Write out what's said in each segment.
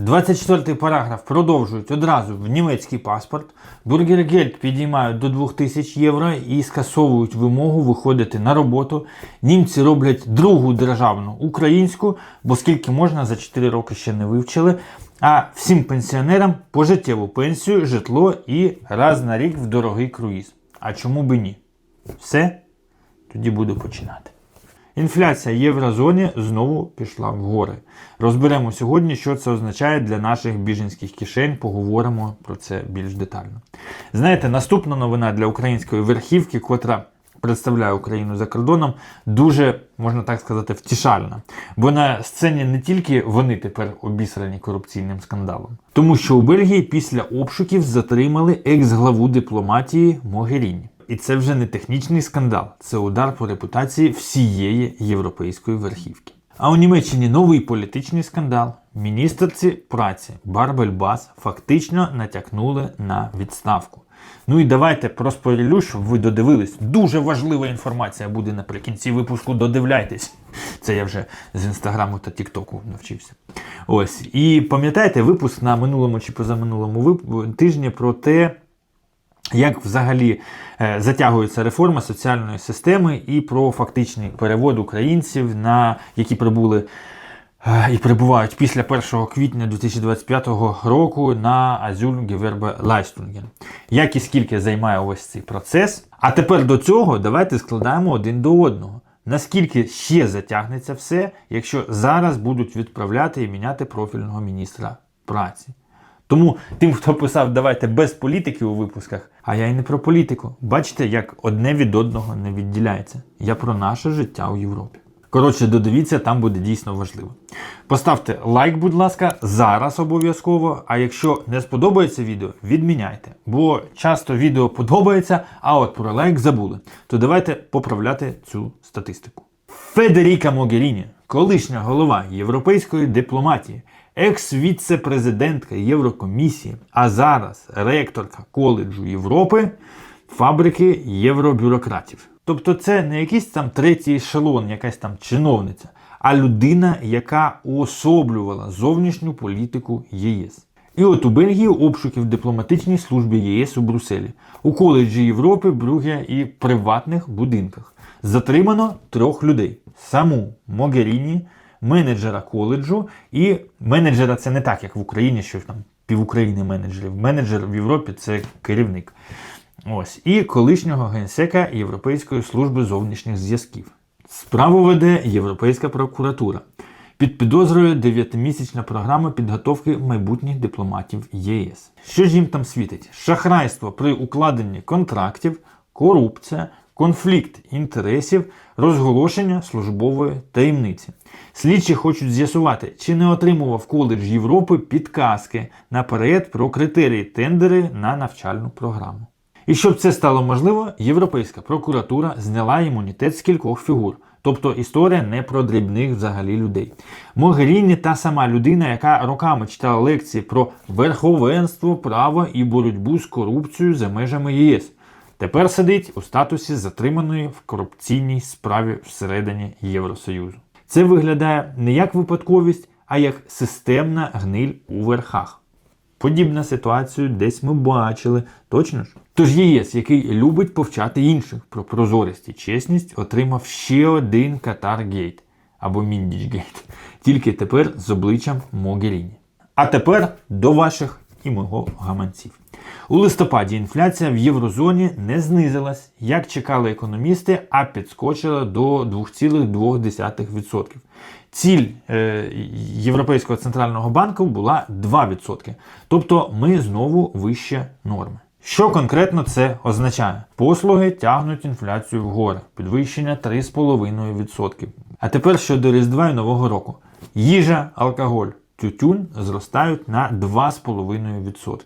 24 параграф продовжують одразу в німецький паспорт. Бургергельд підіймають до 2000 євро і скасовують вимогу виходити на роботу. Німці роблять другу державну українську, бо скільки можна за 4 роки ще не вивчили. А всім пенсіонерам пожиттєву пенсію, житло і раз на рік в дорогий круїз. А чому би ні? Все? Тоді буду починати. Інфляція єврозоні знову пішла вгори. Розберемо сьогодні, що це означає для наших біженських кишень. Поговоримо про це більш детально. Знаєте, наступна новина для української верхівки, котра представляє Україну за кордоном, дуже можна так сказати, втішальна. Бо на сцені не тільки вони тепер обісрані корупційним скандалом, тому що у Бельгії після обшуків затримали екс-главу дипломатії Могеріні. І це вже не технічний скандал, це удар по репутації всієї європейської верхівки. А у Німеччині новий політичний скандал. Міністерці праці Барбель Бас фактично натякнули на відставку. Ну і давайте проспойлю, щоб ви додивились. Дуже важлива інформація буде наприкінці випуску. Додивляйтесь. Це я вже з інстаграму та Тіктоку навчився. Ось. І пам'ятаєте випуск на минулому чи позаминулому тижні про те, як взагалі е, затягується реформа соціальної системи і про фактичний перевод українців, на які прибули е, і перебувають після 1 квітня 2025 року на Азюль Гевербе Лайстунген. Як і скільки займає ось цей процес? А тепер до цього давайте складаємо один до одного. Наскільки ще затягнеться все, якщо зараз будуть відправляти і міняти профільного міністра праці? Тому тим, хто писав, давайте без політики у випусках, а я і не про політику. Бачите, як одне від одного не відділяється. Я про наше життя у Європі. Коротше, додивіться, там буде дійсно важливо. Поставте лайк, будь ласка, зараз обов'язково. А якщо не сподобається відео, відміняйте. Бо часто відео подобається, а от про лайк забули. То давайте поправляти цю статистику. Федеріка Могеріні, колишня голова європейської дипломатії, екс-віце-президентка Єврокомісії, а зараз ректорка коледжу Європи, фабрики євробюрократів. Тобто це не якийсь там третій ешелон, якась там чиновниця, а людина, яка уособлювала зовнішню політику ЄС. І от у Бельгії обшуки в дипломатичній службі ЄС у Брюсселі, у коледжі Європи, Брюге і приватних будинках. Затримано трьох людей: саму Могеріні, менеджера коледжу, і менеджера це не так, як в Україні, що там пів України менеджерів. Менеджер в Європі це керівник. Ось і колишнього генсека Європейської служби зовнішніх зв'язків. Справу веде Європейська прокуратура. Під підозрою 9-місячна програма підготовки майбутніх дипломатів ЄС. Що ж їм там світить? Шахрайство при укладенні контрактів, корупція, конфлікт інтересів, розголошення службової таємниці. Слідчі хочуть з'ясувати, чи не отримував коледж Європи підказки наперед про критерії тендери на навчальну програму. І щоб це стало можливо, Європейська прокуратура зняла імунітет з кількох фігур. Тобто історія не про дрібних взагалі людей. Могеріні та сама людина, яка роками читала лекції про верховенство, право і боротьбу з корупцією за межами ЄС. Тепер сидить у статусі затриманої в корупційній справі всередині Євросоюзу. Це виглядає не як випадковість, а як системна гниль у верхах. Подібну ситуацію десь ми бачили, точно ж? Тож ЄС, який любить повчати інших про прозорість і чесність, отримав ще один Катар-гейт або Міндіч-гейт, тільки тепер з обличчям Могеріні. А тепер до ваших і мого гаманців. У листопаді інфляція в єврозоні не знизилась, як чекали економісти, а підскочила до 2,2%. Ціль е, Європейського центрального банку була 2%. Тобто ми знову вище норми. Що конкретно це означає? Послуги тягнуть інфляцію вгору, підвищення 3,5%. А тепер щодо Різдва і Нового року. Їжа, алкоголь, тютюн зростають на 2,5%.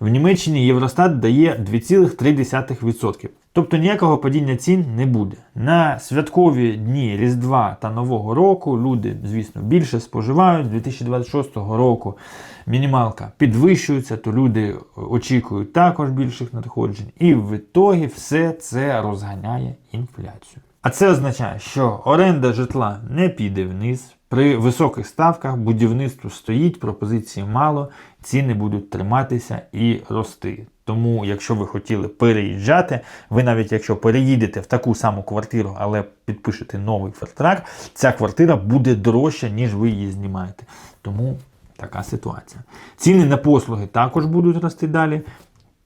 В Німеччині Євростат дає 2,3%. Тобто ніякого падіння цін не буде. На святкові дні Різдва та Нового року люди, звісно, більше споживають. З 2026 року мінімалка підвищується, то люди очікують також більших надходжень. І в ітогі все це розганяє інфляцію. А це означає, що оренда житла не піде вниз, При високих ставках будівництво стоїть, пропозиції мало, ціни будуть триматися і рости. Тому, якщо ви хотіли переїжджати, ви навіть якщо переїдете в таку саму квартиру, але підпишете новий фертрак, ця квартира буде дорожча, ніж ви її знімаєте. Тому така ситуація. Ціни на послуги також будуть рости далі.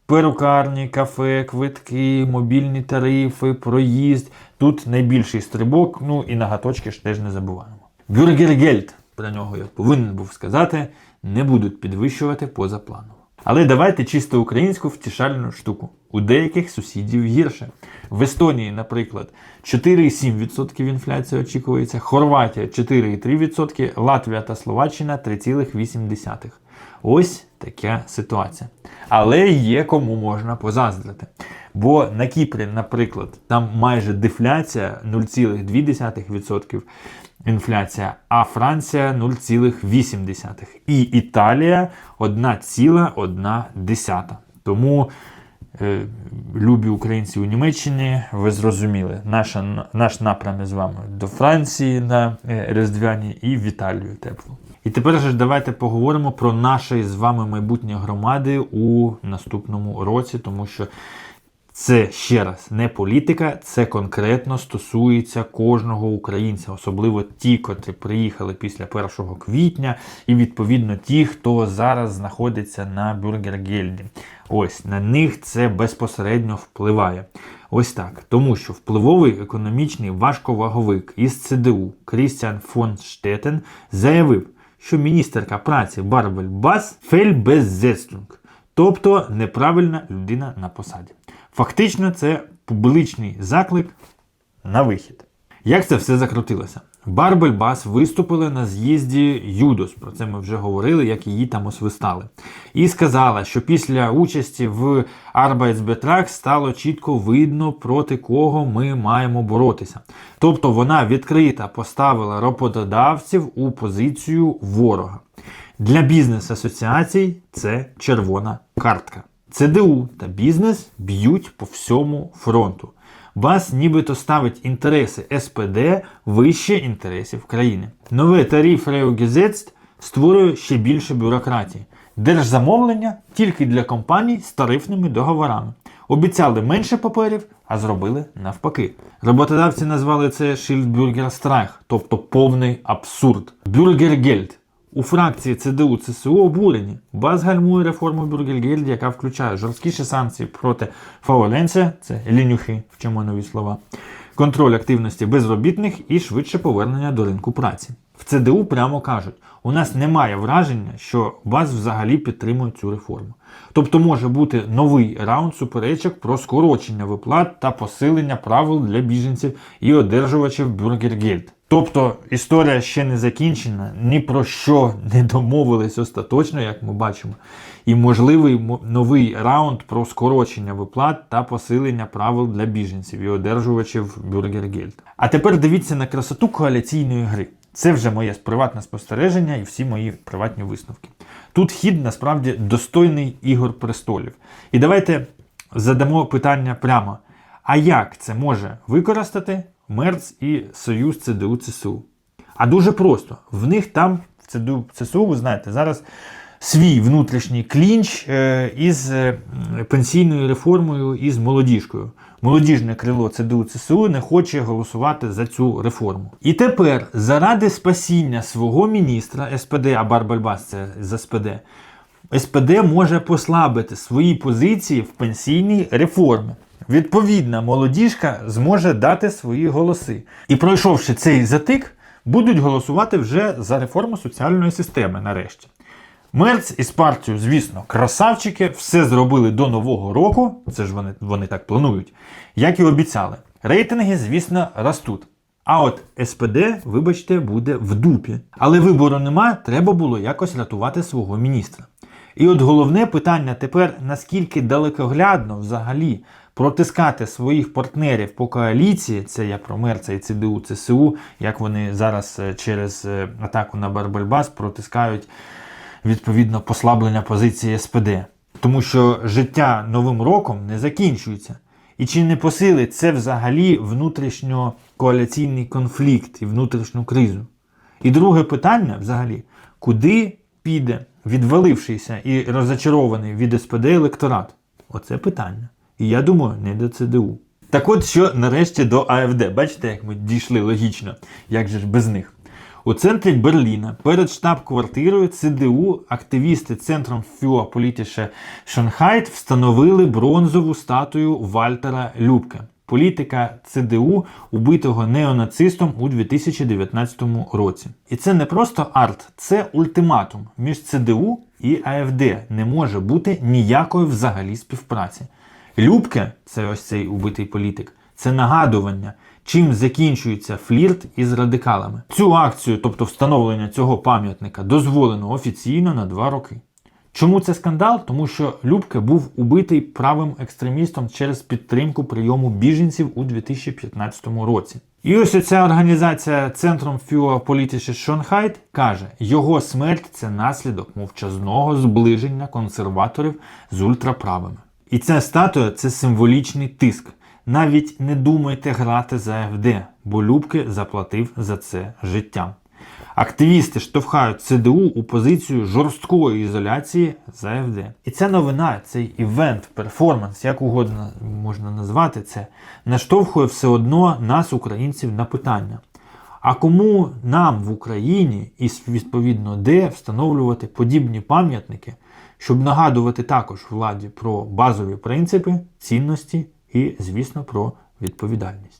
Перукарні, кафе, квитки, мобільні тарифи, проїзд. Тут найбільший стрибок, ну і нагаточки ж теж не забуваємо. Бюргергельд, про нього я повинен був сказати, не будуть підвищувати позапланово. Але давайте чисто українську втішальну штуку. У деяких сусідів гірше. В Естонії, наприклад, 4,7% інфляція очікується, Хорватія 4,3%, Латвія та Словаччина 3,8%. Ось така ситуація. Але є кому можна позаздрити. Бо на Кіпрі, наприклад, там майже дефляція 0,2% інфляція, а Франція 0,8%. І Італія 1,1%. Тому, е, любі українці у Німеччині, ви зрозуміли, наша, наш напрям з вами до Франції на е, Різдвяні і в Італію тепло. І тепер же давайте поговоримо про наші з вами майбутнє громади у наступному році, тому що це ще раз не політика, це конкретно стосується кожного українця, особливо ті, котрі приїхали після 1 квітня, і відповідно ті, хто зараз знаходиться на Бюргергельді. Ось на них це безпосередньо впливає. Ось так. Тому що впливовий економічний важковаговик із ЦДУ Крістіан фон Штетен заявив, що міністерка праці Барбель Бас фельбеззестунг, тобто неправильна людина на посаді. Фактично, це публічний заклик на вихід. Як це все закрутилося? Барбель Бас виступила на з'їзді Юдос, про це ми вже говорили, як її там освистали. І сказала, що після участі в Arbeitsbetrag стало чітко видно, проти кого ми маємо боротися. Тобто вона відкрито поставила роботодавців у позицію ворога. Для бізнес-асоціацій це червона картка. ЦДУ та бізнес б'ють по всьому фронту. БАС нібито ставить інтереси СПД вище інтересів країни. Нове тариф Реогезетст створює ще більше бюрократії. Держзамовлення тільки для компаній з тарифними договорами. Обіцяли менше паперів, а зробили навпаки. Роботодавці назвали це Шильдбюргерстрайх, тобто повний абсурд. Бюргергельд. У фракції ЦДУ ЦСУ обурені. БАС гальмує реформу Бюргельгельд, яка включає жорсткіші санкції проти фауленця, це лінюхи, вчимо нові слова, контроль активності безробітних і швидше повернення до ринку праці. В ЦДУ прямо кажуть, у нас немає враження, що БАС взагалі підтримує цю реформу. Тобто може бути новий раунд суперечок про скорочення виплат та посилення правил для біженців і одержувачів Бюргергельд. Тобто історія ще не закінчена, ні про що не домовились остаточно, як ми бачимо. І можливий новий раунд про скорочення виплат та посилення правил для біженців і одержувачів Бюргергельд. А тепер дивіться на красоту коаліційної гри. Це вже моє приватне спостереження і всі мої приватні висновки. Тут хід насправді достойний ігор престолів. І давайте задамо питання прямо: а як це може використати Мерц і Союз ЦДУ ЦСУ? А дуже просто. В них там, в ЦДУ ЦСУ, ви знаєте, зараз свій внутрішній клінч е, із е, пенсійною реформою і з молодіжкою. Молодіжне крило ЦДУ ЦСУ не хоче голосувати за цю реформу. І тепер, заради спасіння свого міністра СПД, а Барбальбас це з СПД, СПД може послабити свої позиції в пенсійній реформі. Відповідна молодіжка зможе дати свої голоси. І пройшовши цей затик, будуть голосувати вже за реформу соціальної системи нарешті. Мерц із партією, звісно, красавчики, все зробили до Нового року, це ж вони, вони так планують, як і обіцяли. Рейтинги, звісно, ростуть. А от СПД, вибачте, буде в дупі. Але вибору нема, треба було якось рятувати свого міністра. І от головне питання тепер, наскільки далекоглядно взагалі протискати своїх партнерів по коаліції, це я про Мерца і ЦДУ, ЦСУ, як вони зараз е, через е, атаку на Барбельбас протискають відповідно послаблення позиції СПД. Тому що життя новим роком не закінчується. І чи не посилить це взагалі внутрішньокоаліційний конфлікт і внутрішню кризу? І друге питання взагалі, куди піде відвалившийся і розочарований від СПД електорат? Оце питання. І я думаю, не до ЦДУ. Так от що нарешті до АФД. Бачите, як ми дійшли логічно, як же ж без них. У центрі Берліна перед штаб-квартирою ЦДУ активісти Центром politische Шанхайт встановили бронзову статую Вальтера Любке, політика ЦДУ, убитого неонацистом у 2019 році. І це не просто арт, це ультиматум між ЦДУ і АФД. Не може бути ніякої взагалі співпраці. Любке, це ось цей убитий політик, це нагадування, чим закінчується флірт із радикалами. Цю акцію, тобто встановлення цього пам'ятника, дозволено офіційно на два роки. Чому це скандал? Тому що Любке був убитий правим екстремістом через підтримку прийому біженців у 2015 році. І ось ця організація Центром politische Schönheit каже, його смерть це наслідок мовчазного зближення консерваторів з ультраправими. І ця статуя це символічний тиск. Навіть не думайте грати за АФД, бо Любки заплатив за це життям. Активісти штовхають ЦДУ у позицію жорсткої ізоляції з АФД. І ця новина, цей івент, перформанс, як угодно можна назвати це, наштовхує все одно нас, українців, на питання. А кому нам в Україні і відповідно де встановлювати подібні пам'ятники, щоб нагадувати також владі про базові принципи, цінності і, звісно, про відповідальність.